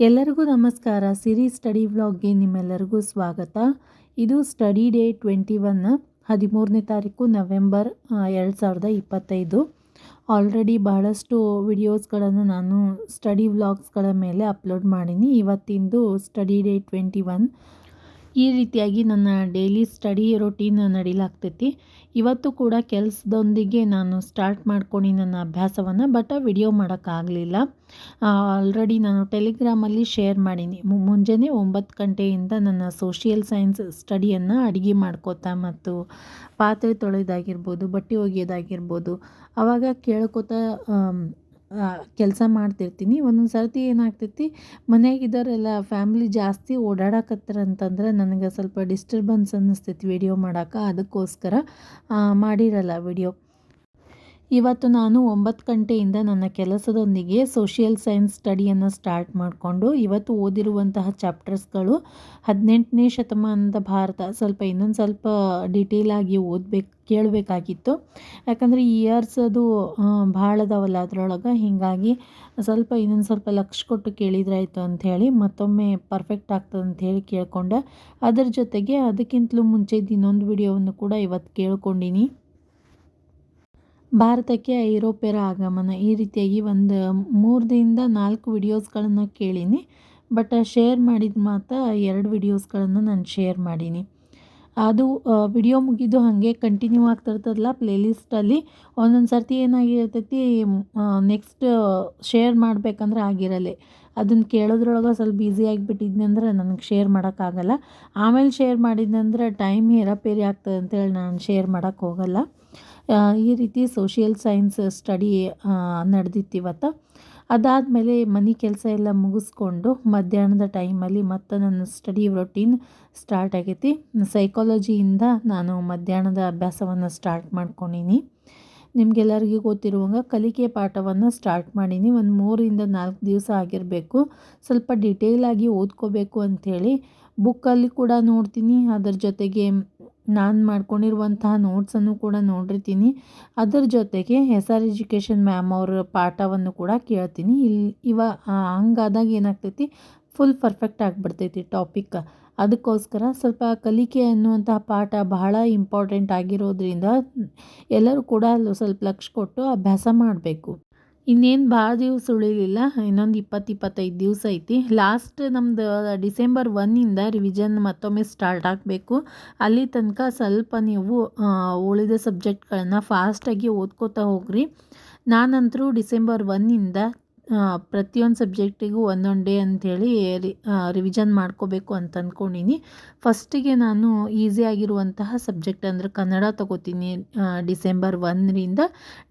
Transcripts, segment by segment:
ಎಲ್ಲರಿಗೂ ನಮಸ್ಕಾರ. ಸಿರಿ ಸ್ಟಡಿ ವ್ಲಾಗ್ಗೆ ನಿಮ್ಮೆಲ್ಲರಿಗೂ ಸ್ವಾಗತ. ಇದು ಸ್ಟಡಿ ಡೇ ಟ್ವೆಂಟಿ ಒನ್ ಹದಿಮೂರನೇ ತಾರೀಕು ನವೆಂಬರ್ ಎರಡು ಸಾವಿರದ ಇಪ್ಪತ್ತೈದು. ಆಲ್ರೆಡಿ ಬಹಳಷ್ಟು ವಿಡಿಯೋಸ್ಗಳನ್ನು ನಾನು ಸ್ಟಡಿ ವ್ಲಾಗ್ಸ್ಗಳ ಮೇಲೆ ಅಪ್ಲೋಡ್ ಮಾಡೀನಿ. ಇವತ್ತಿಂದು ಸ್ಟಡಿ ಡೇ ಟ್ವೆಂಟಿ ಒನ್ ಈ ರೀತಿಯಾಗಿ ನನ್ನ ಡೈಲಿ ಸ್ಟಡಿ ರೊಟೀನ್ ನಡೀಲಾಗ್ತೈತಿ. ಇವತ್ತು ಕೂಡ ಕೆಲಸದೊಂದಿಗೆ ನಾನು ಸ್ಟಾರ್ಟ್ ಮಾಡ್ಕೊಂಡು ನನ್ನ ಅಭ್ಯಾಸವನ್ನು ಬಟ್ ವಿಡಿಯೋ ಮಾಡೋಕ್ಕಾಗಲಿಲ್ಲ. ಆಲ್ರೆಡಿ ನಾನು ಟೆಲಿಗ್ರಾಮಲ್ಲಿ ಶೇರ್ ಮಾಡೀನಿ. ಮುಂಜಾನೆ ಒಂಬತ್ತು ಗಂಟೆಯಿಂದ ನನ್ನ ಸೋಷಿಯಲ್ ಸೈನ್ಸ್ ಸ್ಟಡಿಯನ್ನು ಅಡುಗೆ ಮಾಡ್ಕೋತಾ ಮತ್ತು ಪಾತ್ರೆ ತೊಳೆಯೋದಾಗಿರ್ಬೋದು ಬಟ್ಟೆ ಒಗೆಯೋದಾಗಿರ್ಬೋದು ಆವಾಗ ಕೇಳ್ಕೊತಾ ಕೆಲಸ ಮಾಡ್ತಿರ್ತೀನಿ. ಒಂದೊಂದು ಸರ್ತಿ ಏನಾಗ್ತೈತಿ ಮನೆಯಾಗಿದ್ದವರೆಲ್ಲ ಫ್ಯಾಮ್ಲಿ ಜಾಸ್ತಿ ಓಡಾಡಕತ್ತಾರ ಅಂತಂದ್ರೆ ನನಗೆ ಸ್ವಲ್ಪ ಡಿಸ್ಟರ್ಬೆನ್ಸ್ ಅನ್ನಿಸ್ತೈತಿ ವಿಡಿಯೋ ಮಾಡೋಕೆ ಅದಕ್ಕೋಸ್ಕರ ಮಾಡಿರಲ್ಲ ವಿಡಿಯೋ. ಇವತ್ತು ನಾನು ಒಂಬತ್ತು ಗಂಟೆಯಿಂದ ನನ್ನ ಕೆಲಸದೊಂದಿಗೆ ಸೋಷಿಯಲ್ ಸೈನ್ಸ್ ಸ್ಟಡಿಯನ್ನು ಸ್ಟಾರ್ಟ್ ಮಾಡಿಕೊಂಡು ಇವತ್ತು ಓದಿರುವಂತಹ ಚಾಪ್ಟರ್ಸ್ಗಳು ಹದಿನೆಂಟನೇ ಶತಮಾನದ ಭಾರತ ಸ್ವಲ್ಪ ಇನ್ನೊಂದು ಸ್ವಲ್ಪ ಡೀಟೇಲಾಗಿ ಓದಬೇಕು, ಕೇಳಬೇಕಾಗಿತ್ತು. ಯಾಕಂದರೆ ಇಯರ್ಸ್ ಅದು ಅದಾವಲ್ಲ ಅದರೊಳಗೆ. ಹೀಗಾಗಿ ಸ್ವಲ್ಪ ಇನ್ನೊಂದು ಸ್ವಲ್ಪ ಲಕ್ಷ ಕೊಟ್ಟು ಕೇಳಿದ್ರಾಯ್ತು ಅಂಥೇಳಿ ಮತ್ತೊಮ್ಮೆ ಪರ್ಫೆಕ್ಟ್ ಆಗ್ತದೆ ಅಂತ ಹೇಳಿ ಕೇಳ್ಕೊಂಡೆ. ಅದರ ಜೊತೆಗೆ ಅದಕ್ಕಿಂತಲೂ ಮುಂಚೆ ಇನ್ನೊಂದು ವಿಡಿಯೋವನ್ನು ಕೂಡ ಇವತ್ತು ಕೇಳ್ಕೊಂಡಿನಿ. ಭಾರತಕ್ಕೆ ಐರೋಪ್ಯರ ಆಗಮನ ಈ ರೀತಿಯಾಗಿ ಒಂದು ಮೂರರಿಂದ ನಾಲ್ಕು ವಿಡಿಯೋಸ್ಗಳನ್ನು ಕೇಳೀನಿ. ಬಟ್ ಶೇರ್ ಮಾಡಿದ ಮಾತ್ರ ಎರಡು ವಿಡಿಯೋಸ್ಗಳನ್ನು ನಾನು ಶೇರ್ ಮಾಡೀನಿ. ಅದು ವಿಡಿಯೋ ಮುಗಿದು ಹಾಗೆ ಕಂಟಿನ್ಯೂ ಆಗ್ತಿರ್ತದಲ್ಲ ಪ್ಲೇಲಿಸ್ಟಲ್ಲಿ, ಒಂದೊಂದು ಸರ್ತಿ ಏನಾಗಿರ್ತೈತಿ ನೆಕ್ಸ್ಟ್ ಶೇರ್ ಮಾಡಬೇಕಂದ್ರೆ ಆಗಿರಲ್ಲ ಅದನ್ನು ಕೇಳೋದ್ರೊಳಗೆ ಸ್ವಲ್ಪ ಬ್ಯುಸಿ ಆಗಿಬಿಟ್ಟಿದ್ನಿ ನನಗೆ ಶೇರ್ ಮಾಡೋಕ್ಕಾಗಲ್ಲ. ಆಮೇಲೆ ಶೇರ್ ಮಾಡಿದ್ನಂದ್ರೆ ಟೈಮ್ ಹೇರಾಪೇರಿ ಆಗ್ತದೆ ಅಂತೇಳಿ ನಾನು ಶೇರ್ ಮಾಡೋಕ್ಕೆ ಹೋಗಲ್ಲ. ಈ ರೀತಿ ಸೋಷಿಯಲ್ ಸೈನ್ಸ್ ಸ್ಟಡಿ ನಡೆದಿತ್ತು ಇವತ್ತು. ಅದಾದಮೇಲೆ ಮನೆ ಕೆಲಸ ಎಲ್ಲ ಮುಗಿಸ್ಕೊಂಡು ಮಧ್ಯಾಹ್ನದ ಟೈಮಲ್ಲಿ ಮತ್ತೆ ನನ್ನ ಸ್ಟಡಿ ರೊಟೀನ್ ಸ್ಟಾರ್ಟ್ ಆಗೈತಿ. ಸೈಕಾಲಜಿಯಿಂದ ನಾನು ಮಧ್ಯಾಹ್ನದ ಅಭ್ಯಾಸವನ್ನು ಸ್ಟಾರ್ಟ್ ಮಾಡ್ಕೊಂಡೀನಿ. ನಿಮಗೆಲ್ಲರಿಗೂ ಗೊತ್ತಿರುವಂಗೆ ಕಲಿಕೆ ಪಾಠವನ್ನು ಸ್ಟಾರ್ಟ್ ಮಾಡೀನಿ. ಒಂದು ಮೂರಿಂದ ನಾಲ್ಕು ದಿವಸ ಆಗಿರಬೇಕು. ಸ್ವಲ್ಪ ಡಿಟೇಲಾಗಿ ಓದ್ಕೋಬೇಕು ಅಂಥೇಳಿ ಬುಕ್ಕಲ್ಲಿ ಕೂಡ ನೋಡ್ತೀನಿ. ಅದರ ಜೊತೆಗೆ ನಾನು ಮಾಡ್ಕೊಂಡಿರುವಂತಹ ನೋಟ್ಸನ್ನು ಕೂಡ ನೋಡಿರ್ತೀನಿ. ಅದರ ಜೊತೆಗೆ ಎಸ್ ಆರ್ ಎಜುಕೇಷನ್ ಮ್ಯಾಮ್ ಅವರ ಪಾಠವನ್ನು ಕೂಡ ಕೇಳ್ತೀನಿ. ಇಲ್ಲಿ ಇವ ಹಂಗಾದಾಗ ಏನಾಗ್ತೈತಿ? ಫುಲ್ ಪರ್ಫೆಕ್ಟ್ ಆಗಿಬಿಡ್ತೈತಿ ಟಾಪಿಕ್ ಅದಕ್ಕೋಸ್ಕರ ಸ್ವಲ್ಪ ಕಲಿಕೆ ಅನ್ನುವಂತಹ ಪಾಠ ಬಹಳ ಇಂಪಾರ್ಟೆಂಟ್ ಆಗಿರೋದ್ರಿಂದ ಎಲ್ಲರೂ ಕೂಡ ಸ್ವಲ್ಪ ಲಕ್ಷ ಕೊಟ್ಟು ಅಭ್ಯಾಸ ಮಾಡಬೇಕು. ಇನ್ನೇನು ಭಾಳ ದಿವಸ ಉಳಿಲಿಲ್ಲ, ಇನ್ನೊಂದು ಇಪ್ಪತ್ತು ಇಪ್ಪತ್ತೈದು ದಿವಸ ಐತಿ. ಲಾಸ್ಟ್ ನಮ್ಮದು ಡಿಸೆಂಬರ್ ಒನ್ನಿಂದ ರಿವಿಷನ್ ಮತ್ತೊಮ್ಮೆ ಸ್ಟಾರ್ಟ್ ಆಗಬೇಕು. ಅಲ್ಲಿ ತನಕ ಸ್ವಲ್ಪ ನೀವು ಉಳಿದ ಸಬ್ಜೆಕ್ಟ್ಗಳನ್ನ ಫಾಸ್ಟಾಗಿ ಓದ್ಕೋತಾ ಹೋಗ್ರಿ. ನಾನಂತರೂ ಡಿಸೆಂಬರ್ ಒನ್ನಿಂದ ಪ್ರತಿಯೊಂದು ಸಬ್ಜೆಕ್ಟಿಗೂ ಒಂದೊಂದು ಡೇ ಅಂಥೇಳಿ ರಿ ರಿವಿಷನ್ ಮಾಡ್ಕೋಬೇಕು ಅಂತ ಅಂದ್ಕೊಂಡಿನಿ ಫಸ್ಟಿಗೆ ನಾನು ಈಸಿ ಆಗಿರುವಂತಹ ಸಬ್ಜೆಕ್ಟ್ ಅಂದರೆ ಕನ್ನಡ ತಗೋತೀನಿ. ಡಿಸೆಂಬರ್ ಒಂದರಿಂದ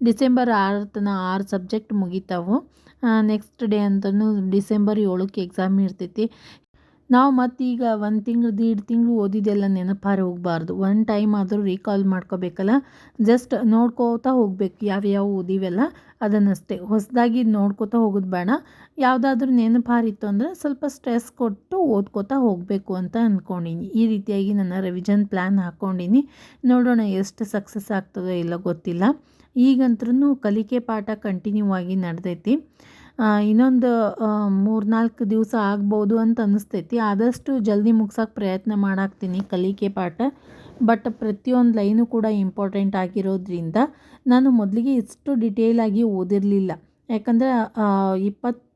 ಡಿಸೆಂಬರ್ ಆರು ತನಕ ಆರು ಸಬ್ಜೆಕ್ಟ್ ಮುಗಿತಾವು. ನೆಕ್ಸ್ಟ್ ಡೇ ಅಂತಲೂ ಡಿಸೆಂಬರ್ ಏಳಕ್ಕೆ ಎಕ್ಸಾಮ್ ಇರ್ತೈತಿ. ನಾವು ಮತ್ತೀಗ ಒಂದು ತಿಂಗಳು, ದೀಡ್ ತಿಂಗಳು ಓದಿದ್ದೆಲ್ಲ ನೆನಪಾರಿ ಹೋಗಬಾರ್ದು. ಒನ್ ಟೈಮ್ ಆದರೂ ರೀಕಾಲ್ ಮಾಡ್ಕೋಬೇಕಲ್ಲ? ಜಸ್ಟ್ ನೋಡ್ಕೋತಾ ಹೋಗ್ಬೇಕು. ಯಾವ್ಯಾವ ಓದಿವೆಲ್ಲ? ಅದನ್ನಷ್ಟೇ. ಹೊಸದಾಗಿ ನೋಡ್ಕೋತಾ ಹೋಗೋದು ಬೇಡ. ಯಾವುದಾದ್ರೂ ನೆನಪಾರಿತ್ತು ಅಂದರೆ ಸ್ವಲ್ಪ ಸ್ಟ್ರೆಸ್ ಕೊಟ್ಟು ಓದ್ಕೋತಾ ಹೋಗಬೇಕು ಅಂತ ಅಂದ್ಕೊಂಡೀನಿ ಈ ರೀತಿಯಾಗಿ ನನ್ನ ರಿವಿಷನ್ ಪ್ಲ್ಯಾನ್ ಹಾಕ್ಕೊಂಡಿನಿ ನೋಡೋಣ ಎಷ್ಟು ಸಕ್ಸಸ್ ಆಗ್ತದೋ ಇಲ್ಲ ಗೊತ್ತಿಲ್ಲ. ಈಗಂತ್ರೂ ಕಲಿಕೆ ಪಾಠ ಕಂಟಿನ್ಯೂ ಆಗಿ ನಡೆದೈತಿ. ಇನ್ನೊಂದು ಮೂರು ನಾಲ್ಕು ದಿವಸ ಆಗ್ಬೋದು ಅಂತ ಅನ್ನಿಸ್ತೈತಿ ಆದಷ್ಟು ಜಲ್ದಿ ಮುಗ್ಸೋಕೆ ಪ್ರಯತ್ನ ಮಾಡಾಕ್ತೀನಿ ಕಲಿಕೆ ಪಾಠ. ಬಟ್ ಪ್ರತಿಯೊಂದು ಲೈನು ಕೂಡ ಇಂಪಾರ್ಟೆಂಟ್ ಆಗಿರೋದ್ರಿಂದ ನಾನು ಮೊದಲಿಗೆ ಇಷ್ಟು ಡಿಟೇಲಾಗಿ ಓದಿರಲಿಲ್ಲ. ಯಾಕಂದರೆ ಇಪ್ಪತ್ತ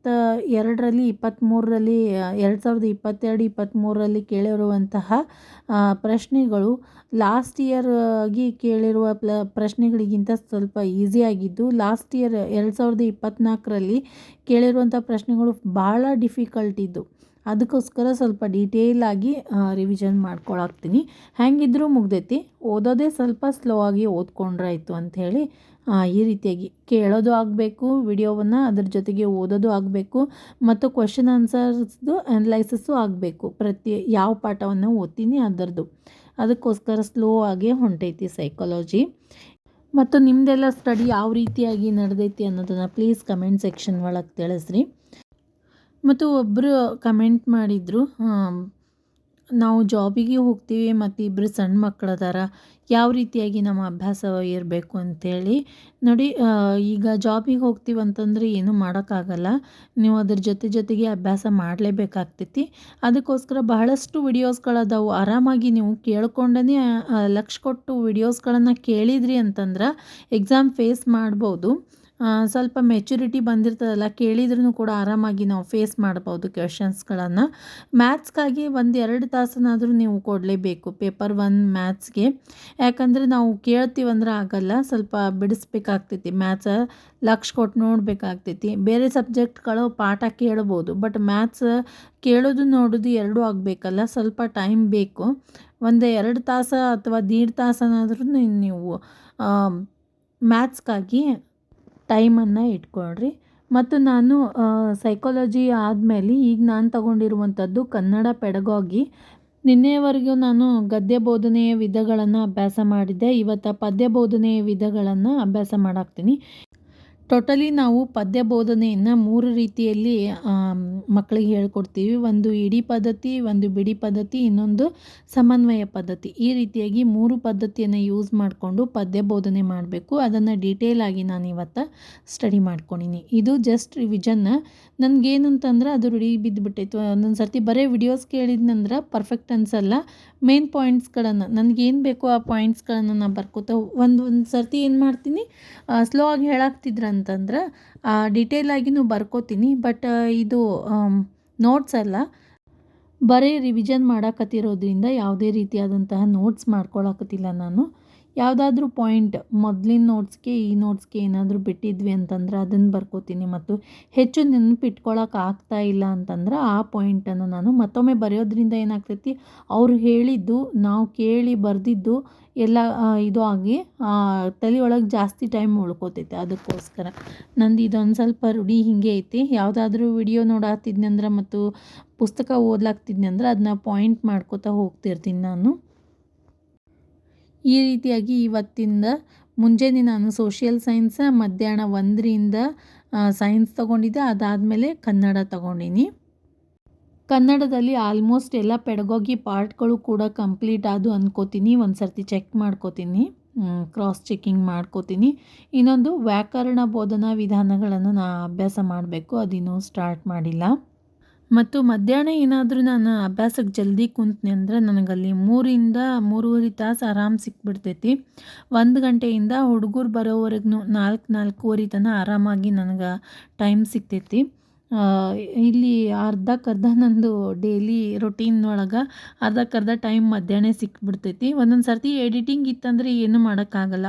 ಎರಡರಲ್ಲಿ ಇಪ್ಪತ್ತ್ಮೂರರಲ್ಲಿ, ಎರಡು ಸಾವಿರದ ಇಪ್ಪತ್ತೆರಡು, ಇಪ್ಪತ್ತ್ಮೂರರಲ್ಲಿ ಕೇಳಿರುವಂತಹ ಪ್ರಶ್ನೆಗಳು ಲಾಸ್ಟ್ ಇಯರ್ ಆಗಿ ಕೇಳಿರುವ ಪ್ಲ, ಪ್ರಶ್ನೆಗಳಿಗಿಂತ ಸ್ವಲ್ಪ ಈಸಿಯಾಗಿದ್ದು ಲಾಸ್ಟ್ ಇಯರ್ ಎರಡು ಸಾವಿರದ ಇಪ್ಪತ್ತ್ನಾಲ್ಕರಲ್ಲಿ ಕೇಳಿರುವಂಥ ಪ್ರಶ್ನೆಗಳು ಭಾಳ ಡಿಫಿಕಲ್ಟ್ ಇದ್ದು, ಅದಕ್ಕೋಸ್ಕರ ಸ್ವಲ್ಪ ಡೀಟೇಲಾಗಿ ರಿವಿಷನ್ ಮಾಡ್ಕೊಳಾಕ್ತೀನಿ ಹೆಂಗಿದ್ರೂ ಮುಗ್ದೈತಿ. ಓದೋದೇ ಸ್ವಲ್ಪ ಸ್ಲೋ ಆಗಿ ಓದ್ಕೊಂಡ್ರಾಯ್ತು ಅಂಥೇಳಿ ಈ ರೀತಿಯಾಗಿ ಕೇಳೋದು ಆಗಬೇಕು, ವಿಡಿಯೋವನ್ನು ಅದ್ರ ಜೊತೆಗೆ ಓದೋದು ಆಗಬೇಕು, ಮತ್ತು ಕ್ವಶನ್ ಆನ್ಸರ್ಸ್ದು ಅನಲೈಸಸ್ಸು ಆಗಬೇಕು. ಪ್ರತಿ ಯಾವ ಪಾಠವನ್ನು ಓದ್ತೀನಿ ಅದರದ್ದು. ಅದಕ್ಕೋಸ್ಕರ ಸ್ಲೋ ಆಗಿ ಹೊಂಟೈತಿ ಸೈಕಾಲಜಿ ಮತ್ತು ನಿಮ್ಮದೆಲ್ಲ ಸ್ಟಡಿ ಯಾವ ರೀತಿಯಾಗಿ ನಡೆದೈತಿ ಅನ್ನೋದನ್ನು ಪ್ಲೀಸ್ ಕಮೆಂಟ್ ಸೆಕ್ಷನ್ ಒಳಗೆ ತಿಳಿಸ್ರಿ. ಮತ್ತು ಒಬ್ಬರು ಕಮೆಂಟ್ ಮಾಡಿದರು ನಾವು ಜಾಬಿಗೆ ಹೋಗ್ತೀವಿ ಮತ್ತು ಇಬ್ಬರು ಸಣ್ಣ ಮಕ್ಕಳದಾರ ಯಾವ ರೀತಿಯಾಗಿ ನಮ್ಮ ಅಭ್ಯಾಸ ಇರಬೇಕು ಅಂಥೇಳಿ ನೋಡಿ ಈಗ ಜಾಬಿಗೆ ಹೋಗ್ತೀವಿ ಅಂತಂದರೆ ಏನೂ ಮಾಡೋಕ್ಕಾಗಲ್ಲ. ನೀವು ಅದ್ರ ಜೊತೆ ಜೊತೆಗೆ ಅಭ್ಯಾಸ ಮಾಡಲೇಬೇಕಾಗ್ತೈತಿ. ಅದಕ್ಕೋಸ್ಕರ ಬಹಳಷ್ಟು ವಿಡಿಯೋಸ್ಗಳದಾವು. ಆರಾಮಾಗಿ ನೀವು ಕೇಳ್ಕೊಂಡೇ ಲಕ್ಷ ಕೊಟ್ಟು ವಿಡಿಯೋಸ್ಗಳನ್ನು ಕೇಳಿದ್ರಿ ಅಂತಂದ್ರೆ, ಎಕ್ಸಾಮ್ ಫೇಸ್ ಮಾಡ್ಬೋದು. ಸ್ವಲ್ಪ ಮೆಚುರಿಟಿ ಬಂದಿರ್ತದಲ್ಲ ಕೇಳಿದ್ರೂ ಕೂಡ ಆರಾಮಾಗಿ ನಾವು ಫೇಸ್ ಮಾಡ್ಬೋದು ಕ್ವೆಶನ್ಸ್ಗಳನ್ನು ಮ್ಯಾಥ್ಸ್ಗಾಗಿ ಒಂದು ಎರಡು ತಾಸನಾದರೂ ನೀವು ಕೊಡಲೇಬೇಕು ಪೇಪರ್ ಒನ್ ಮ್ಯಾಥ್ಸ್ಗೆ ಯಾಕಂದರೆ ನಾವು ಕೇಳ್ತೀವಂದ್ರೆ ಆಗಲ್ಲ, ಸ್ವಲ್ಪ ಬಿಡಿಸ್ಬೇಕಾಗ್ತೈತಿ. ಮ್ಯಾಥ್ಸ ಲಕ್ಷ ಕೊಟ್ಟು ನೋಡಬೇಕಾಗ್ತೈತಿ. ಬೇರೆ ಸಬ್ಜೆಕ್ಟ್ಗಳು ಪಾಠ ಕೇಳ್ಬೋದು ಬಟ್ ಮ್ಯಾಥ್ಸ್ ಕೇಳೋದು ನೋಡೋದು ಎರಡೂ ಆಗಬೇಕಲ್ಲ, ಸ್ವಲ್ಪ ಟೈಮ್ ಬೇಕು. ಒಂದು ಎರಡು ತಾಸು ಅಥವಾ ದೀಡ್ ತಾಸನಾದ್ರೂ ನೀವು ಮ್ಯಾಥ್ಸ್ಗಾಗಿ ಟೈಮನ್ನು ಇಟ್ಕೊಳ್ರಿ. ಮತ್ತು ನಾನು ಸೈಕಾಲಜಿ ಆದಮೇಲೆ ಈಗ ನಾನು ತಗೊಂಡಿರುವಂಥದ್ದು ಕನ್ನಡ ಪೆಡಗಾಗಿ. ನಿನ್ನೆವರೆಗೂ ನಾನು ಗದ್ಯ ಬೋಧನೆಯ ವಿಧಗಳನ್ನು ಅಭ್ಯಾಸ ಮಾಡಿದ್ದೆ. ಇವತ್ತು ಪದ್ಯ ಬೋಧನೆಯ ವಿಧಗಳನ್ನು ಅಭ್ಯಾಸ ಮಾಡಾಕ್ತೀನಿ. ಟೋಟಲಿ ನಾವು ಪದ್ಯ ಬೋಧನೆಯನ್ನು ಮೂರು ರೀತಿಯಲ್ಲಿ ಮಕ್ಕಳಿಗೆ ಹೇಳ್ಕೊಡ್ತೀವಿ. ಒಂದು ಇಡೀ ಪದ್ಧತಿ, ಒಂದು ಬಿಡಿ ಪದ್ಧತಿ, ಇನ್ನೊಂದು ಸಮನ್ವಯ ಪದ್ಧತಿ. ಈ ರೀತಿಯಾಗಿ ಮೂರು ಪದ್ಧತಿಯನ್ನು ಯೂಸ್ ಮಾಡಿಕೊಂಡು ಪದ್ಯ ಬೋಧನೆ ಮಾಡಬೇಕು. ಅದನ್ನು ಡೀಟೇಲ್ ಆಗಿ ನಾನು ಇವತ್ತು ಸ್ಟಡಿ ಮಾಡ್ಕೊಂಡಿನಿ. ಇದು ಜಸ್ಟ್ ರಿವಿಷನ್ ನನಗೇನಂತಂದ್ರೆ ಅದು ರೂಢಿ ಬಿದ್ದುಬಿಟ್ಟೈತು ಒಂದೊಂದು ಸರ್ತಿ ಬರೀ ವಿಡಿಯೋಸ್ ಕೇಳಿದ್ನಂದ್ರೆ ಪರ್ಫೆಕ್ಟ್ ಅನ್ಸಲ್ಲ ಮೇನ್ ಪಾಯಿಂಟ್ಸ್ಗಳನ್ನು ನನಗೇನು ಬೇಕೋ ಆ ಪಾಯಿಂಟ್ಸ್ಗಳನ್ನು ನಾನು ಬರ್ಕೋತ ಒಂದೊಂದು ಒಂದು ಸರ್ತಿ ಏನು ಮಾಡ್ತೀನಿ? ಸ್ಲೋ ಆಗಿ ಹೇಳಾಕ್ತಿದ್ರ ಅಂತಂದ್ರೆ ಡೀಟೇಲ್ ಆಗಿನೂ ಬರ್ಕೋತೀನಿ. ಬಟ್ ಇದು ನೋಟ್ಸ್ ಅಲ್ಲ. ಬರೀ ರಿವಿಷನ್ ಮಾಡಾಕತ್ತಿರೋದ್ರಿಂದ ಯಾವುದೇ ರೀತಿಯಾದಂತಹ ನೋಟ್ಸ್ ಮಾಡ್ಕೊಳಕತ್ತಿಲ್ಲ ನಾನು. ಯಾವುದಾದ್ರೂ ಪಾಯಿಂಟ್ ಮೊದಲಿನ ನೋಟ್ಸ್ಗೆ ಈ ನೋಟ್ಸ್ಗೆ ಏನಾದರೂ ಬಿಟ್ಟಿದ್ವಿ ಅಂತಂದ್ರೆ ಅದನ್ನು ಬರ್ಕೋತೀನಿ ಮತ್ತು ಹೆಚ್ಚು ನೆನಪಿಟ್ಕೊಳಕ್ಕೆ ಆಗ್ತಾ ಇಲ್ಲ ಅಂತಂದ್ರೆ ಆ ಪಾಯಿಂಟನ್ನು ನಾನು ಮತ್ತೊಮ್ಮೆ ಬರೆಯೋದ್ರಿಂದ ಏನಾಗ್ತೈತಿ? ಅವರು ಹೇಳಿದ್ದು, ನಾವು ಕೇಳಿ ಬರೆದಿದ್ದು ಎಲ್ಲ ಇದು ಆಗಿ ತಲೆಯೊಳಗೆ ಜಾಸ್ತಿ ಟೈಮ್ ಉಳ್ಕೋತೈತೆ. ಅದಕ್ಕೋಸ್ಕರ ನಂದು ಇದೊಂದು ಸ್ವಲ್ಪ ರೂಢಿ ಹೀಗೆ ಐತಿ. ಯಾವುದಾದ್ರೂ ವಿಡಿಯೋ ನೋಡಾತಿದ್ನಂದ್ರೆ ಮತ್ತು ಪುಸ್ತಕ ಓದ್ಲಾಗ್ತಿದ್ನಂದ್ರೆ ಅದನ್ನ ಪಾಯಿಂಟ್ ಮಾಡ್ಕೋತಾ ಹೋಗ್ತಿರ್ತೀನಿ ನಾನು. ಈ ರೀತಿಯಾಗಿ ಇವತ್ತಿಂದ ಮುಂಜಾನೆ ನಾನು ಸೋಷಿಯಲ್ ಸೈನ್ಸ್ ಮಧ್ಯಾಹ್ನ ಒಂದರಿಂದ ಸೈನ್ಸ್ ತೊಗೊಂಡಿದ್ದೆ. ಅದಾದಮೇಲೆ ಕನ್ನಡ ತಗೊಂಡಿನಿ. ಕನ್ನಡದಲ್ಲಿ ಆಲ್ಮೋಸ್ಟ್ ಎಲ್ಲ ಪೆಡಗೋಗಿ ಪಾರ್ಟ್ಗಳು ಕೂಡ ಕಂಪ್ಲೀಟ್ ಆದು ಅಂದ್ಕೋತೀನಿ ಒಂದು ಸರ್ತಿ ಚೆಕ್ ಮಾಡ್ಕೋತೀನಿ ಕ್ರಾಸ್ ಚೆಕಿಂಗ್ ಮಾಡ್ಕೋತೀನಿ. ಇನ್ನೊಂದು ವ್ಯಾಕರಣ ಬೋಧನಾ ವಿಧಾನಗಳನ್ನು ನಾ ಅಭ್ಯಾಸ ಮಾಡಬೇಕು. ಅದಿನ್ನೂ ಸ್ಟಾರ್ಟ್ ಮಾಡಿಲ್ಲ. ಮತ್ತು ಮಧ್ಯಾಹ್ನ ಏನಾದರೂ ನಾನು ಅಭ್ಯಾಸಕ್ಕೆ ಜಲ್ದಿ ಕುಂತ್ನಿ ಅಂದ್ರೆ ನನಗಲ್ಲಿ ಮೂರಿಂದ ಮೂರುವರೆ ತಾಸು ಆರಾಮ್ ಸಿಕ್ಬಿಡ್ತೈತಿ. ಒಂದು ಗಂಟೆಯಿಂದ ಹುಡುಗರು ಬರೋವರೆಗೂ ನಾಲ್ಕು, ನಾಲ್ಕೂವರೆ ತನ ಆರಾಮಾಗಿ ನನಗೆ ಟೈಮ್ ಸಿಗ್ತೈತಿ ಇಲ್ಲಿ ಅರ್ಧಕ್ಕರ್ಧ ನಂದು ಡೈಲಿ ರೊಟೀನ್ ಒಳಗೆ ಅರ್ಧಕ್ಕರ್ಧ ಟೈಮ್ ಮಧ್ಯಾಹ್ನ ಸಿಕ್ಬಿಡ್ತೈತಿ. ಒಂದೊಂದು ಸರ್ತಿ ಎಡಿಟಿಂಗ್ ಇತ್ತಂದ್ರೆ ಏನು ಮಾಡೋಕ್ಕಾಗಲ್ಲ.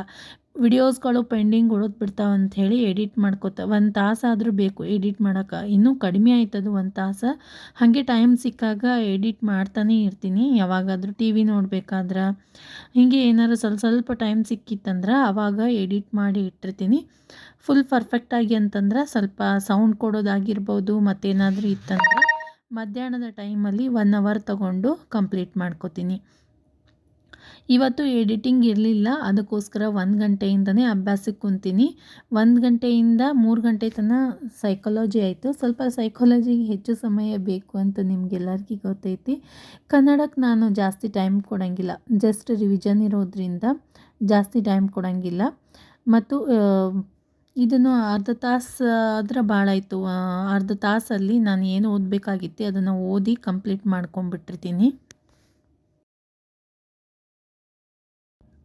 ವಿಡಿಯೋಸ್ಗಳು ಪೆಂಡಿಂಗ್ ಉಳಿದು ಬಿಡ್ತಾವೆ ಅಂಥೇಳಿ ಎಡಿಟ್ ಮಾಡ್ಕೋತ, ಒಂದು ತಾಸಾದರೂ ಬೇಕು ಎಡಿಟ್ ಮಾಡೋಕೆ. ಇನ್ನೂ ಕಡಿಮೆ ಆಯ್ತದು ಒಂದು ತಾಸು. ಹಾಗೆ ಟೈಮ್ ಸಿಕ್ಕಾಗ ಎಡಿಟ್ ಮಾಡ್ತಾನೆ ಇರ್ತೀನಿ. ಯಾವಾಗಾದರೂ ಟಿ ವಿ ನೋಡ್ಬೇಕಾದ್ರೆ. ಹೀಗೆ ಏನಾದ್ರು ಸ್ವಲ್ಪ ಸ್ವಲ್ಪ ಟೈಮ್ ಸಿಕ್ಕಿತ್ತಂದ್ರೆ ಆವಾಗ ಎಡಿಟ್ ಮಾಡಿ ಇಟ್ಟಿರ್ತೀನಿ. ಫುಲ್ ಪರ್ಫೆಕ್ಟಾಗಿ ಅಂತಂದ್ರೆ ಸ್ವಲ್ಪ ಸೌಂಡ್ ಕೊಡೋದಾಗಿರ್ಬೋದು, ಮತ್ತೇನಾದರೂ ಇತ್ತಂದ್ರೆ ಮಧ್ಯಾಹ್ನದ ಟೈಮಲ್ಲಿ ಒನ್ ಅವರ್ ತಗೊಂಡು ಕಂಪ್ಲೀಟ್ ಮಾಡ್ಕೋತೀನಿ. ಇವತ್ತು ಎಡಿಟಿಂಗ್ ಇರಲಿಲ್ಲ. ಅದಕ್ಕೋಸ್ಕರ ಒಂದು ಗಂಟೆಯಿಂದನೇ ಅಭ್ಯಾಸಕ್ಕೆ ಕುಂತೀನಿ. ಒಂದು ಗಂಟೆಯಿಂದ ಮೂರು ಗಂಟೆ ತನಕ ಸೈಕಾಲಜಿ ಆಯಿತು. ಸ್ವಲ್ಪ ಸೈಕಾಲಜಿಗೆ ಹೆಚ್ಚು ಸಮಯ ಬೇಕು ಅಂತ ನಿಮಗೆಲ್ಲರಿಗೂ ಗೊತ್ತೈತಿ. ಕನ್ನಡಕ್ಕೆ ನಾನು ಜಾಸ್ತಿ ಟೈಮ್ ಕೊಡೋಂಗಿಲ್ಲ. ಜಸ್ಟ್ ರಿವಿಷನ್ ಇರೋದ್ರಿಂದ ಜಾಸ್ತಿ ಟೈಮ್ ಕೊಡೋಂಗಿಲ್ಲ. ಮತ್ತು ಇದನ್ನು ಅರ್ಧ ತಾಸು ಆದ್ರೆ ಭಾಳ ಆಯಿತು. ಅರ್ಧ ತಾಸಲ್ಲಿ ನಾನು ಏನು ಓದಬೇಕಾಗಿತ್ತು ಅದನ್ನು ಓದಿ ಕಂಪ್ಲೀಟ್ ಮಾಡ್ಕೊಂಬಿಟ್ಟಿರ್ತೀನಿ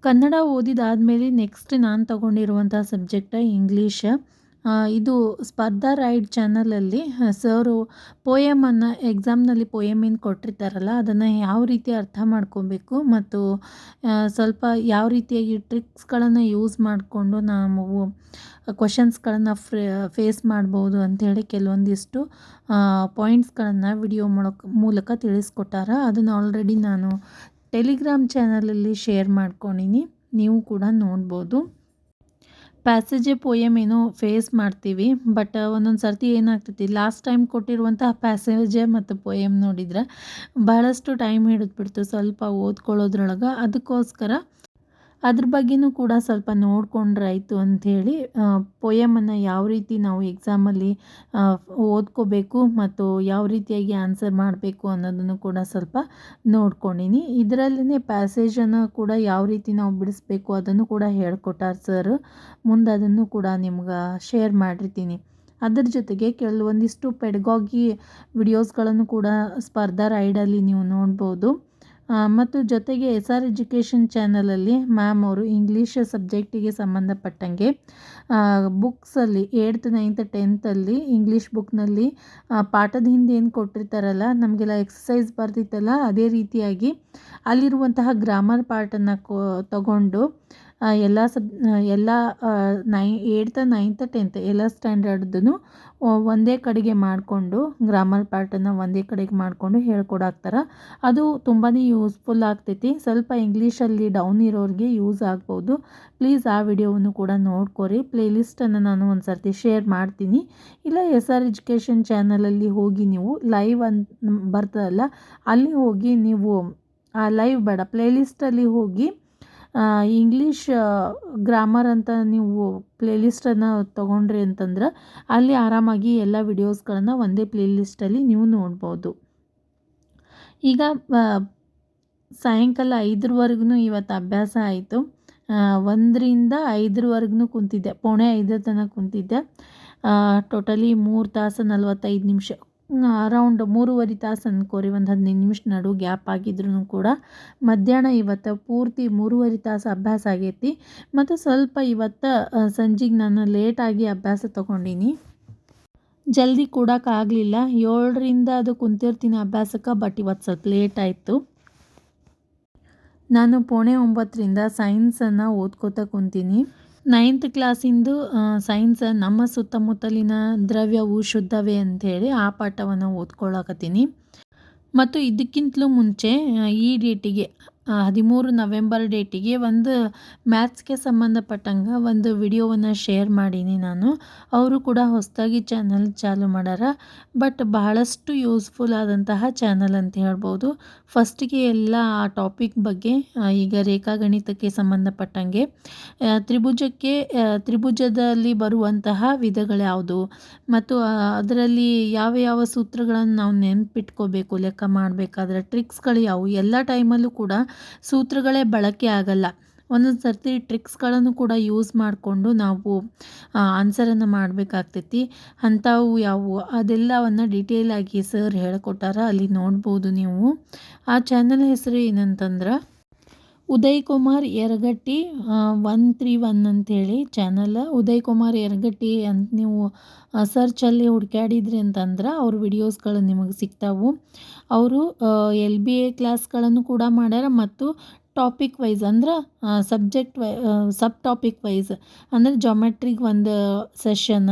ಕನ್ನಡ ಓದಿದಾದಮೇಲೆ ನೆಕ್ಸ್ಟ್ ನಾನು ತಗೊಂಡಿರುವಂಥ ಸಬ್ಜೆಕ್ಟ ಇಂಗ್ಲೀಷ ಇದು ಸ್ಪರ್ಧಾ ರೈಡ್ ಚಾನಲಲ್ಲಿ ಸರು ಪೋಯಮನ್ನು ಎಕ್ಸಾಮ್ನಲ್ಲಿ ಪೋಯಮ್ ಏನು ಕೊಟ್ಟಿರ್ತಾರಲ್ಲ, ಅದನ್ನು ಯಾವ ರೀತಿ ಅರ್ಥ ಮಾಡ್ಕೊಬೇಕು ಮತ್ತು ಸ್ವಲ್ಪ ಯಾವ ರೀತಿಯಾಗಿ ಟ್ರಿಕ್ಸ್ಗಳನ್ನು ಯೂಸ್ ಮಾಡಿಕೊಂಡು ನಾವು ಕ್ವಶನ್ಸ್ಗಳನ್ನು ಫ್ರೇ ಫೇಸ್ ಮಾಡ್ಬೋದು ಅಂಥೇಳಿ ಕೆಲವೊಂದಿಷ್ಟು ಪಾಯಿಂಟ್ಸ್ಗಳನ್ನು ವಿಡಿಯೋ ಮೂಲಕ ಮೂಲಕ ತಿಳಿಸ್ಕೊಟ್ಟಾರ. ಅದನ್ನು ಆಲ್ರೆಡಿ ನಾನು ಟೆಲಿಗ್ರಾಮ್ ಚಾನಲಲ್ಲಿ ಶೇರ್ ಮಾಡ್ಕೊಂಡಿನಿ, ನೀವು ಕೂಡ ನೋಡ್ಬೋದು. ಪ್ಯಾಸೇಜೆ ಪೋಯಮ್ ಏನೋ ಫೇಸ್ ಮಾಡ್ತೀವಿ, ಬಟ್ ಒಂದೊಂದು ಸರ್ತಿ ಏನಾಗ್ತೈತಿ, ಲಾಸ್ಟ್ ಟೈಮ್ ಕೊಟ್ಟಿರುವಂತಹ ಪ್ಯಾಸೇಜೆ ಮತ್ತು ಪೋಯಮ್ ನೋಡಿದ್ರೆ ಬಹಳಷ್ಟು ಟೈಮ್ ಹಿಡಿದ್ಬಿಡ್ತು ಸ್ವಲ್ಪ ಓದ್ಕೊಳ್ಳೋದ್ರೊಳಗೆ. ಅದಕ್ಕೋಸ್ಕರ ಅದ್ರ ಬಗ್ಗೆನೂ ಕೂಡ ಸ್ವಲ್ಪ ನೋಡಿಕೊಂಡ್ರಾಯ್ತು ಅಂಥೇಳಿ ಪೊಯಮನ್ನು ಯಾವ ರೀತಿ ನಾವು ಎಕ್ಸಾಮಲ್ಲಿ ಓದ್ಕೋಬೇಕು ಮತ್ತು ಯಾವ ರೀತಿಯಾಗಿ ಆನ್ಸರ್ ಮಾಡಬೇಕು ಅನ್ನೋದನ್ನು ಕೂಡ ಸ್ವಲ್ಪ ನೋಡ್ಕೊಂಡಿನಿ. ಇದರಲ್ಲೇ ಪ್ಯಾಸೇಜನ್ನು ಕೂಡ ಯಾವ ರೀತಿ ನಾವು ಬಿಡಿಸ್ಬೇಕು ಅದನ್ನು ಕೂಡ ಹೇಳ್ಕೊಟ್ಟಾರ ಸರ್ ಮುಂದೆ ಅದನ್ನು ಕೂಡ ನಿಮ್ಗೆ ಶೇರ್ ಮಾಡಿರ್ತೀನಿ. ಅದರ ಜೊತೆಗೆ ಕೆಲವೊಂದಿಷ್ಟು ಪೆಡಗಾಗಿ ವಿಡಿಯೋಸ್ಗಳನ್ನು ಕೂಡ ಸ್ಪರ್ಧಾ ರೈಡಲ್ಲಿ ನೀವು ನೋಡ್ಬೋದು. ಮತ್ತು ಜೊತೆಗೆ ಎಸ್ ಆರ್ ಎಜುಕೇಷನ್ ಚಾನಲಲ್ಲಿ ಮ್ಯಾಮ್ ಅವರು ಇಂಗ್ಲೀಷ್ ಸಬ್ಜೆಕ್ಟಿಗೆ ಸಂಬಂಧಪಟ್ಟಂಗೆ ಬುಕ್ಸಲ್ಲಿ ಏಯ್ತ್ ನೈನ್ತ್ ಟೆಂತಲ್ಲಿ ಇಂಗ್ಲೀಷ್ ಬುಕ್ನಲ್ಲಿ ಪಾಠದ ಹಿಂದೆ ಏನು ಕೊಟ್ಟಿರ್ತಾರಲ್ಲ, ನಮಗೆಲ್ಲ ಎಕ್ಸಸೈಸ್ ಬರ್ತಿತ್ತಲ್ಲ ಅದೇ ರೀತಿಯಾಗಿ ಅಲ್ಲಿರುವಂತಹ ಗ್ರಾಮರ್ ಪಾರ್ಟನ್ನು ಕೊ, ತಗೊಂಡು ಎಲ್ಲ ಸಬ್ ಎಲ್ಲ ನೈ ಏಯ್ತ್ ನೈನ್ತ್, ಟೆಂತ್ ಎಲ್ಲ ಸ್ಟ್ಯಾಂಡರ್ಡ್ದೂ ಒಂದೇ ಕಡೆಗೆ ಮಾಡಿಕೊಂಡು, ಗ್ರಾಮರ್ ಪಾರ್ಟನ್ನು ಒಂದೇ ಕಡೆಗೆ ಮಾಡಿಕೊಂಡು ಹೇಳ್ಕೊಡಾಕ್ತಾರೆ. ಅದು ತುಂಬಾ ಯೂಸ್ಫುಲ್ ಆಗ್ತೈತಿ. ಸ್ವಲ್ಪ ಇಂಗ್ಲೀಷಲ್ಲಿ ಡೌನ್ ಇರೋರಿಗೆ ಯೂಸ್ ಆಗ್ಬೋದು. ಪ್ಲೀಸ್ ಆ ವಿಡಿಯೋವನ್ನು ಕೂಡ ನೋಡ್ಕೊರಿ. ಪ್ಲೇಲಿಸ್ಟನ್ನು ನಾನು ಒಂದು ಸರ್ತಿ ಶೇರ್ ಮಾಡ್ತೀನಿ. ಇಲ್ಲ, ಎಸ್ ಆರ್ ಎಜುಕೇಷನ್ ಚಾನಲಲ್ಲಿ ಹೋಗಿ ನೀವು ಲೈವ್ ಅಂತ ಬರ್ತದಲ್ಲ, ಅಲ್ಲಿ ಹೋಗಿ ನೀವು, ಆ, ಲೈವ್ ಬೇಡ. ಪ್ಲೇಲಿಸ್ಟಲ್ಲಿ ಹೋಗಿ ಇಂಗ್ಲೀಷ್ ಗ್ರಾಮರ್ ಅಂತ ನೀವು ಪ್ಲೇಲಿಸ್ಟನ್ನು ತೊಗೊಂಡ್ರಿ ಅಂತಂದ್ರೆ ಅಲ್ಲಿ ಆರಾಮಾಗಿ ಎಲ್ಲ ವಿಡಿಯೋಸ್ಗಳನ್ನು ಒಂದೇ ಪ್ಲೇಲಿಸ್ಟಲ್ಲಿ ನೀವು ನೋಡ್ಬೋದು. ಈಗ ಸಾಯಂಕಾಲ ಐದರವರೆಗೂ ಇವತ್ತು ಅಭ್ಯಾಸ ಆಯಿತು. ಒಂದರಿಂದ ಐದರವರೆಗೂ ಕುಂತಿದ್ದೆ. ಪೌಣೆ ಐದರ ತನಕ ಕುಂತಿದ್ದೆ. ಟೋಟಲಿ ಮೂರು ತಾಸು ನಲವತ್ತೈದು ನಿಮಿಷ. ಅರೌಂಡ್ ಮೂರುವರೆ ತಾಸು ಅಂದ್ಕೋರಿ ಒಂದು ಹದಿನೈದು ನಿಮಿಷ ನಡು ಗ್ಯಾಪ್ ಆಗಿದ್ರೂ ಕೂಡ ಮಧ್ಯಾಹ್ನ ಇವತ್ತು ಪೂರ್ತಿ ಮೂರುವರೆ ತಾಸು ಅಭ್ಯಾಸ ಆಗೈತಿ. ಮತ್ತು ಸ್ವಲ್ಪ ಇವತ್ತು ಸಂಜೆಗೆ ನಾನು ಲೇಟಾಗಿ ಅಭ್ಯಾಸ ತೊಗೊಂಡಿನಿ. ಜಲ್ದಿ ಕೊಡೋಕ್ಕಾಗಲಿಲ್ಲ ಏಳರಿಂದ ಅದು ಕುಂತಿರ್ತೀನಿ ಅಭ್ಯಾಸಕ್ಕೆ ಬಟ್ ಇವತ್ತು ಸ್ವಲ್ಪ ಲೇಟ್ ಆಯಿತು. ನಾನು ಪೋಣೆ ಒಂಬತ್ತರಿಂದ ಸೈನ್ಸನ್ನು ಓದ್ಕೋತಾ ಕುಂತೀನಿ. ನೈನ್ತ್ ಕ್ಲಾಸಿಂದು ಸೈನ್ಸ್ ನಮ್ಮ ಸುತ್ತಮುತ್ತಲಿನ ದ್ರವ್ಯವು ಶುದ್ಧವೇ ಅಂಥೇಳಿ ಆ ಪಾಠವನ್ನು ಓದ್ಕೊಳ್ಳಕತ್ತೀನಿ ಮತ್ತು ಇದಕ್ಕಿಂತಲೂ ಮುಂಚೆ ಈ ಡೇಟಿಗೆ ಹದಿಮೂರು ನವೆಂಬರ್ ಡೇಟಿಗೆ ಒಂದು ಮ್ಯಾಥ್ಸ್ಗೆ ಸಂಬಂಧಪಟ್ಟಂಗೆ ಒಂದು ವಿಡಿಯೋವನ್ನು ಶೇರ್ ಮಾಡೀನಿ ನಾನು. ಅವರು ಕೂಡ ಹೊಸದಾಗಿ ಚಾನಲ್ ಚಾಲು ಮಾಡ್ಯಾರ ಬಟ್ ಬಹಳಷ್ಟು ಯೂಸ್ಫುಲ್ ಆದಂತಹ ಚಾನಲ್ ಅಂತ ಹೇಳ್ಬೋದು. ಫಸ್ಟಿಗೆ ಎಲ್ಲ ಆ ಟಾಪಿಕ್ ಬಗ್ಗೆ ಈಗ ರೇಖಾಗಣಿತಕ್ಕೆ ಸಂಬಂಧಪಟ್ಟಂಗೆ ತ್ರಿಭುಜಕ್ಕೆ ತ್ರಿಭುಜದಲ್ಲಿ ಬರುವಂತಹ ವಿಧಗಳ್ಯಾವುದು, ಮತ್ತು ಅದರಲ್ಲಿ ಯಾವ ಯಾವ ಸೂತ್ರಗಳನ್ನು ನಾವು ನೆನಪಿಟ್ಕೋಬೇಕು, ಲೆಕ್ಕ ಮಾಡಬೇಕಾದ್ರೆ ಟ್ರಿಕ್ಸ್ಗಳು ಯಾವುವು ಎಲ್ಲ ಟೈಮಲ್ಲೂ ಕೂಡ ಸೂತ್ರಗಳೇ ಬಳಕೆ ಆಗಲ್ಲ. ಒಂದೊಂದು ಸರ್ತಿ ಟ್ರಿಕ್ಸ್ಗಳನ್ನು ಕೂಡ ಯೂಸ್ ಮಾಡಿಕೊಂಡು ನಾವು ಆನ್ಸರನ್ನು ಮಾಡಬೇಕಾಗ್ತೈತಿ. ಅಂಥವು ಯಾವುವು? ಅದೆಲ್ಲವನ್ನು ಡೀಟೇಲಾಗಿ ಸರ್ ಹೇಳ್ಕೊಟ್ಟಾರ, ಅಲ್ಲಿ ನೋಡ್ಬೋದು ನೀವು. ಆ ಚಾನಲ್ ಹೆಸರು ಏನಂತಂದ್ರೆ Uday Kumar Yaragatti one three one ಅಂಥೇಳಿ ಚಾನಲ್ ಉದಯ್ ಕುಮಾರ್ ಯರಗಟ್ಟಿ ಅಂತ ನೀವು ಸರ್ಚಲ್ಲಿ ಹುಡ್ಕ್ಯಾಡಿದ್ರಿ ಅಂತಂದ್ರೆ ಅವ್ರ ವಿಡಿಯೋಸ್ಗಳು ನಿಮಗೆ ಸಿಗ್ತಾವು. ಅವರು ಎಲ್ ಬಿ ಎ ಕ್ಲಾಸ್ಗಳನ್ನು ಕೂಡ ಮಾಡ್ಯಾರ ಮತ್ತು ಟಾಪಿಕ್ ವೈಸ್ ಅಂದ್ರೆ subject wise sub topic wise ಅಂದರೆ ಜೊಮೆಟ್ರಿಗೆ ಒಂದು ಸೆಷನ್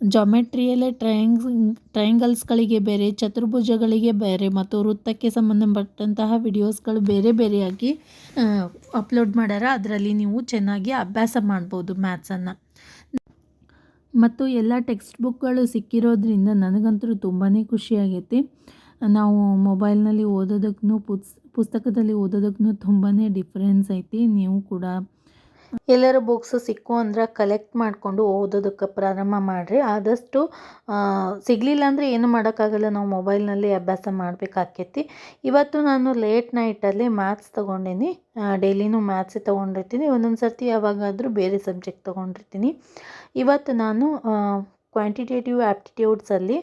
ಜಾಮೆಟ್ರಿಯಲ್ಲೇ ಟ್ರಯಾಂಗ್ಸ್ ಟ್ರಯಾಂಗಲ್ಸ್ಗಳಿಗೆ ಬೇರೆ, ಚತುರ್ಭುಜಗಳಿಗೆ ಬೇರೆ ಮತ್ತು ವೃತ್ತಕ್ಕೆ ಸಂಬಂಧಪಟ್ಟಂತಹ ವಿಡಿಯೋಸ್ಗಳು ಬೇರೆ ಬೇರೆಯಾಗಿ ಅಪ್ಲೋಡ್ ಮಾಡ್ಯಾರ ಅದರಲ್ಲಿ ನೀವು ಚೆನ್ನಾಗಿ ಅಭ್ಯಾಸ ಮಾಡ್ಬೋದು ಮ್ಯಾಥ್ಸನ್ನು ಮತ್ತು ಎಲ್ಲ ಟೆಕ್ಸ್ಟ್ ಬುಕ್ಗಳು ಸಿಕ್ಕಿರೋದ್ರಿಂದ ನನಗಂತೂ ತುಂಬಾ ಖುಷಿಯಾಗೈತಿ. ನಾವು ಮೊಬೈಲ್ನಲ್ಲಿ ಓದೋದಕ್ಕೂ ಪುಸ್, ಪುಸ್ತಕದಲ್ಲಿ ಓದೋದಕ್ಕೂ ತುಂಬಾ ಡಿಫ್ರೆನ್ಸ್ ಐತಿ. ನೀವು ಕೂಡ ಎಲ್ಲರ ಬುಕ್ಸ್ ಸಿಕ್ಕು ಅಂದ್ರೆ ಕಲೆಕ್ಟ್ ಮಾಡಿಕೊಂಡು ಓದೋದಕ್ಕೆ ಪ್ರಾರಂಭ ಮಾಡಿರಿ. ಆದಷ್ಟು ಸಿಗಲಿಲ್ಲ ಅಂದರೆ ಏನು ಮಾಡೋಕ್ಕಾಗಲ್ಲ. ನಾವು ಮೊಬೈಲ್ನಲ್ಲಿ ಅಭ್ಯಾಸ ಮಾಡಬೇಕಾಕೈತಿ. ಇವತ್ತು ನಾನು ಲೇಟ್ ನೈಟಲ್ಲಿ ಮ್ಯಾಥ್ಸ್ ತೊಗೊಂಡೀನಿ. ಡೈಲಿನೂ ಮ್ಯಾಥ್ಸೇ ತೊಗೊಂಡಿರ್ತೀನಿ. ಒಂದೊಂದು ಸರ್ತಿ ಯಾವಾಗಾದರೂ ಬೇರೆ ಸಬ್ಜೆಕ್ಟ್ ತೊಗೊಂಡಿರ್ತೀನಿ. ಇವತ್ತು ನಾನು ಕ್ವಾಂಟಿಟೇಟಿವ್ ಆ್ಯಪ್ಟಿಟ್ಯೂಡ್ಸಲ್ಲಿ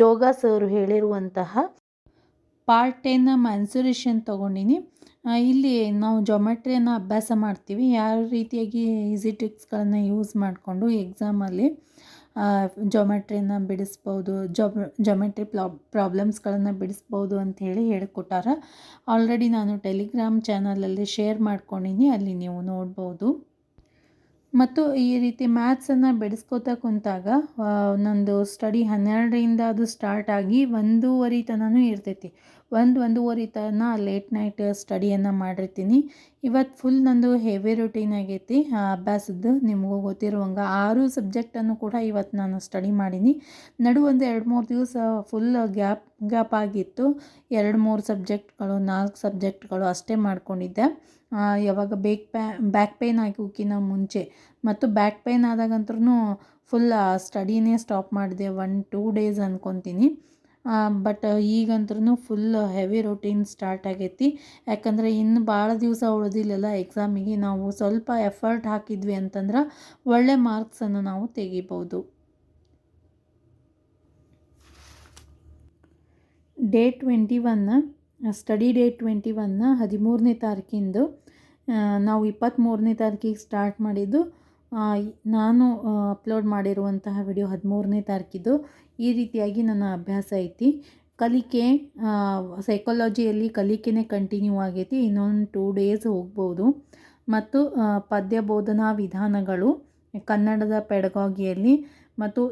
ಜೋಗ ಸರ್ ಹೇಳಿರುವಂತಹ ಪಾರ್ಟ್ ಟೆನ್ನ ಮ್ಯಾನ್ಸುರೇಷನ್ ತೊಗೊಂಡಿನಿ. ಇಲ್ಲಿ ನಾವು ಜೊಮೆಟ್ರಿಯನ್ನು ಅಭ್ಯಾಸ ಮಾಡ್ತೀವಿ. ಯಾವ ರೀತಿಯಾಗಿ ಈಸಿ ಟ್ರಿಕ್ಸ್ಗಳನ್ನು ಯೂಸ್ ಮಾಡಿಕೊಂಡು ಎಕ್ಸಾಮಲ್ಲಿ ಜೊಮೆಟ್ರಿಯನ್ನು ಬಿಡಿಸ್ಬೋದು ಜೊಮ್ ಜೊಮೆಟ್ರಿ ಪ್ರಾಬ್ಲಮ್ಸ್ಗಳನ್ನು ಬಿಡಿಸ್ಬೋದು ಹೇಳಿ ಹೇಳಿಕೊಟ್ಟಾರ. ಆಲ್ರೆಡಿ ನಾನು ಟೆಲಿಗ್ರಾಮ್ ಚಾನಲಲ್ಲಿ ಶೇರ್ ಮಾಡ್ಕೊಂಡಿನಿ. ಅಲ್ಲಿ ನೀವು ನೋಡ್ಬೋದು. ಮತ್ತು ಈ ರೀತಿ ಮ್ಯಾಥ್ಸನ್ನು ಬಿಡಿಸ್ಕೋತಾ ಕುಂತಾಗ ನಂದು ಸ್ಟಡಿ ಹನ್ನೆರಡರಿಂದ ಅದು ಸ್ಟಾರ್ಟ್ ಆಗಿ ಒಂದೂವರೆ ತನಕ ಇರ್ತೈತಿ. ಒಂದು ಒಂದೂವರೆ ತನ ಲೇಟ್ ನೈಟ್ ಸ್ಟಡಿಯನ್ನು ಮಾಡಿರ್ತೀನಿ. ಇವತ್ತು ಫುಲ್ ನಂದು ಹೆವಿ ರುಟೀನ್ ಆಗೈತಿ. ಅಭ್ಯಾಸದ್ದು ನಿಮಗೂ ಗೊತ್ತಿರುವಂಗೆ ಆರು ಸಬ್ಜೆಕ್ಟನ್ನು ಕೂಡ ಇವತ್ತು ನಾನು ಸ್ಟಡಿ ಮಾಡೀನಿ. ನಡು ಒಂದು ಎರಡು ಮೂರು ದಿವಸ ಫುಲ್ ಗ್ಯಾಪ್ ಗ್ಯಾಪ್ ಆಗಿತ್ತು. ಎರಡು ಮೂರು ಸಬ್ಜೆಕ್ಟ್ಗಳು ನಾಲ್ಕು ಸಬ್ಜೆಕ್ಟ್ಗಳು ಅಷ್ಟೇ ಮಾಡ್ಕೊಂಡಿದ್ದೆ. ಯಾವಾಗ ಬೇಕ್ ಪ್ಯಾ ಬ್ಯಾಕ್ ಪೇಯ್ನ್ ಆಗೋಕ್ಕಿಂತ ಮುಂಚೆ. ಮತ್ತು ಬ್ಯಾಕ್ ಪೇಯ್ನ್ ಆದಾಗಂತೂ ಫುಲ್ ಸ್ಟಡಿನೇ ಸ್ಟಾಪ್ ಮಾಡಿದೆ ಒನ್ ಟೂ ಡೇಸ್ ಅಂದ್ಕೊತೀನಿ ಬಟ್ ಈಗಂತೂ ಫುಲ್ ಹೆವಿ ರೊಟೀನ್ ಸ್ಟಾರ್ಟ್ ಆಗೈತಿ. ಯಾಕಂದರೆ ಇನ್ನು ಭಾಳ ದಿವಸ ಉಳಿದಿಲ್ಲಲ್ಲ ಎಕ್ಸಾಮಿಗೆ ನಾವು ಸ್ವಲ್ಪ ಎಫರ್ಟ್ ಹಾಕಿದ್ವಿ ಅಂತಂದ್ರೆ ಒಳ್ಳೆ ಮಾರ್ಕ್ಸನ್ನು ನಾವು ತೆಗಿಬೋದು. ಡೇ ಟ್ವೆಂಟಿ ಒನ್ನ ಸ್ಟಡಿ ಡೇ ಟ್ವೆಂಟಿ ಒನ್ನ ಹದಿಮೂರನೇ ತಾರೀಕಿಂದು ನಾವು ಇಪ್ಪತ್ತ್ಮೂರನೇ ತಾರೀಕಿಗೆ ಸ್ಟಾರ್ಟ್ ಮಾಡಿದ್ದು ನಾನು ಅಪ್ಲೋಡ್ ಮಾಡಿರುವಂತಹ ವಿಡಿಯೋ ಹದಿಮೂರನೇ ತಾರೀಕಿದ್ದು. ಈ ರೀತಿಯಾಗಿ ನನ್ನ ಅಭ್ಯಾಸ ಐತಿ. ಕಲಿಕೆ ಸೈಕಾಲಜಿಯಲ್ಲಿ ಕಲಿಕೆನೇ ಕಂಟಿನ್ಯೂ ಆಗೈತಿ. ಇನ್ನೊಂದು ಟೂ ಡೇಸ್ ಹೋಗ್ಬೋದು. ಮತ್ತು ಪದ್ಯ ಬೋಧನಾ ವಿಧಾನಗಳು, ಕನ್ನಡದ ಪೆಡಗಾಗಿಯಲ್ಲಿ ಮತ್ತು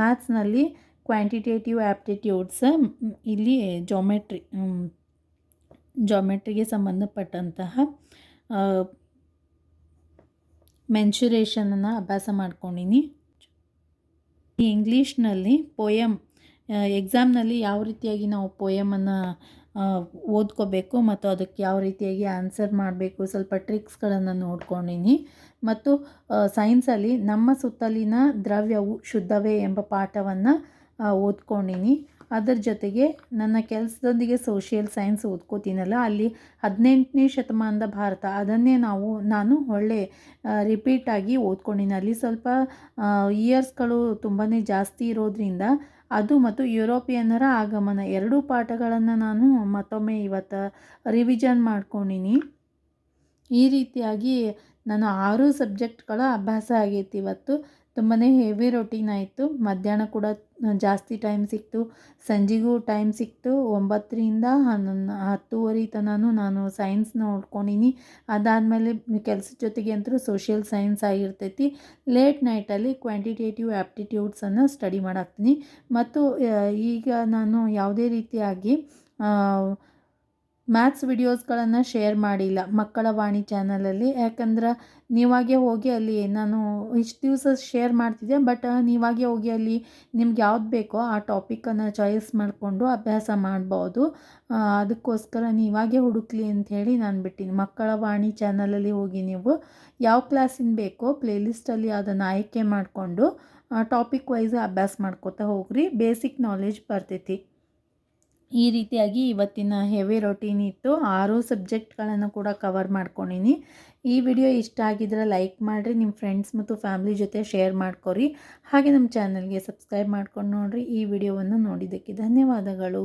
ಮ್ಯಾಥ್ಸ್ನಲ್ಲಿ ಕ್ವಾಂಟಿಟೇಟಿವ್ ಆ್ಯಪ್ಟಿಟ್ಯೂಡ್ಸ್ ಇಲ್ಲಿ ಜೋಮೆಟ್ರಿ ಜಾಮೆಟ್ರಿಗೆ ಸಂಬಂಧಪಟ್ಟಂತಹ ಮೆನ್ಶುರೇಷನನ್ನು ಅಭ್ಯಾಸ ಮಾಡ್ಕೊಂಡಿನಿ. ಈ ಇಂಗ್ಲೀಷ್ನಲ್ಲಿ ಪೋಯಮ್ ಎಕ್ಸಾಮ್ನಲ್ಲಿ ಯಾವ ರೀತಿಯಾಗಿ ನಾವು ಪೋಯಮನ್ನು ಓದ್ಕೋಬೇಕು ಮತ್ತು ಅದಕ್ಕೆ ಯಾವ ರೀತಿಯಾಗಿ ಆನ್ಸರ್ ಮಾಡಬೇಕು, ಸ್ವಲ್ಪ ಟ್ರಿಕ್ಸ್ಗಳನ್ನು ನೋಡ್ಕೊಂಡಿನಿ. ಮತ್ತು ಸೈನ್ಸಲ್ಲಿ ನಮ್ಮ ಸುತ್ತಲಿನ ದ್ರವ್ಯವು ಶುದ್ಧವೇ ಎಂಬ ಪಾಠವನ್ನು ಓದ್ಕೊಂಡಿನಿ. ಅದರ ಜೊತೆಗೆ ನನ್ನ ಕೆಲಸದೊಂದಿಗೆ ಸೋಷಿಯಲ್ ಸೈನ್ಸ್ ಓದ್ಕೋತೀನಲ್ಲ, ಅಲ್ಲಿ ಹದಿನೆಂಟನೇ ಶತಮಾನದ ಭಾರತ, ಅದನ್ನೇ ನಾವು, ನಾನು ಒಳ್ಳೆ ರಿಪೀಟಾಗಿ ಓದ್ಕೊಂಡಿನಿ. ಅಲ್ಲಿ ಸ್ವಲ್ಪ ಇಯರ್ಸ್ಗಳು ತುಂಬಾ ಜಾಸ್ತಿ ಇರೋದ್ರಿಂದ ಅದು ಮತ್ತು ಯುರೋಪಿಯನ್ನರ ಆಗಮನ, ಎರಡೂ ಪಾಠಗಳನ್ನು ನಾನು ಮತ್ತೊಮ್ಮೆ ಇವತ್ತು ರಿವಿಷನ್ ಮಾಡ್ಕೊಂಡಿನಿ. ಈ ರೀತಿಯಾಗಿ ನಾನು ಆರು ಸಬ್ಜೆಕ್ಟ್ಗಳ ಅಭ್ಯಾಸ ಆಗೈತಿ ಇವತ್ತು. ತುಂಬಾ ಹೆವಿ ರೊಟೀನ್ ಆಯಿತು. ಮಧ್ಯಾಹ್ನ ಕೂಡ ಜಾಸ್ತಿ ಟೈಮ್ ಸಿಕ್ತು. ಸಂಜೆಗೂ ಟೈಮ್ ಸಿಕ್ತು. ಒಂಬತ್ತರಿಂದ ಹನ್ನೊಂದು, ಹತ್ತುವರೆ ತನಕ ನಾನು ಸೈನ್ಸ್ ನೋಡ್ಕೊಂಡಿನಿ. ಅದಾದಮೇಲೆ ಕೆಲಸದ ಜೊತೆಗೆ ಅಂತೂ ಸೋಷಿಯಲ್ ಸೈನ್ಸ್ ಆಗಿರ್ತೈತಿ. ಲೇಟ್ ನೈಟಲ್ಲಿ ಕ್ವಾಂಟಿಟೇಟಿವ್ ಆ್ಯಪ್ಟಿಟ್ಯೂಡ್ಸನ್ನು ಸ್ಟಡಿ ಮಾಡಾಕ್ತೀನಿ. ಮತ್ತು ಈಗ ನಾನು ಯಾವುದೇ ರೀತಿಯಾಗಿ ಮ್ಯಾಥ್ಸ್ ವಿಡಿಯೋಸ್ಗಳನ್ನು ಶೇರ್ ಮಾಡಿಲ್ಲ ಮಕ್ಕಳ ವಾಣಿ ಚಾನಲಲ್ಲಿ ಯಾಕಂದ್ರೆ ನೀವಾಗೆ ಹೋಗಿ ಅಲ್ಲಿ ನಾನು ಇಷ್ಟು ದಿವಸ ಶೇರ್ ಮಾಡ್ತಿದ್ದೆ ಬಟ್ ನೀವಾಗೆ ಹೋಗಿ ಅಲ್ಲಿ ನಿಮ್ಗೆ ಯಾವ್ದು ಬೇಕೋ ಆ ಟಾಪಿಕನ್ನು ಚಾಯ್ಸ್ ಮಾಡಿಕೊಂಡು ಅಭ್ಯಾಸ ಮಾಡ್ಬೋದು. ಅದಕ್ಕೋಸ್ಕರ ನೀವಾಗೆ ಹುಡುಕ್ಲಿ ಅಂತ ಹೇಳಿ ನಾನು ಬಿಟ್ಟಿನಿ. ಮಕ್ಕಳ ವಾಣಿ ಚಾನಲಲ್ಲಿ ಹೋಗಿ ನೀವು ಯಾವ ಕ್ಲಾಸಿನ ಬೇಕೋ ಪ್ಲೇಲಿಸ್ಟಲ್ಲಿ ಅದನ್ನು ಆಯ್ಕೆ ಮಾಡಿಕೊಂಡು ಟಾಪಿಕ್ ವೈಸ್ ಅಭ್ಯಾಸ ಮಾಡ್ಕೋತಾ ಹೋಗ್ರಿ. ಬೇಸಿಕ್ ನಾಲೆಜ್ ಬರ್ತೈತಿ. ಈ ರೀತಿಯಾಗಿ ಇವತ್ತಿನ ಹೆವಿ ರೊಟೀನ್ ಇತ್ತು. ಆರು ಸಬ್ಜೆಕ್ಟ್ಗಳನ್ನು ಕೂಡ ಕವರ್ ಮಾಡ್ಕೊಂಡಿನಿ. ಈ ವಿಡಿಯೋ ಇಷ್ಟ ಆಗಿದ್ರೆ ಲೈಕ್ ಮಾಡಿರಿ ನಿಮ್ಮ ಫ್ರೆಂಡ್ಸ್ ಮತ್ತು ಫ್ಯಾಮ್ಲಿ ಜೊತೆ ಶೇರ್ ಮಾಡ್ಕೊರಿ. ಹಾಗೆ ನಮ್ಮ ಚಾನಲ್ಗೆ ಸಬ್ಸ್ಕ್ರೈಬ್ ಮಾಡ್ಕೊಂಡು ನೋಡಿರಿ. ಈ ವಿಡಿಯೋವನ್ನು ನೋಡಿದ್ದಕ್ಕೆ ಧನ್ಯವಾದಗಳು.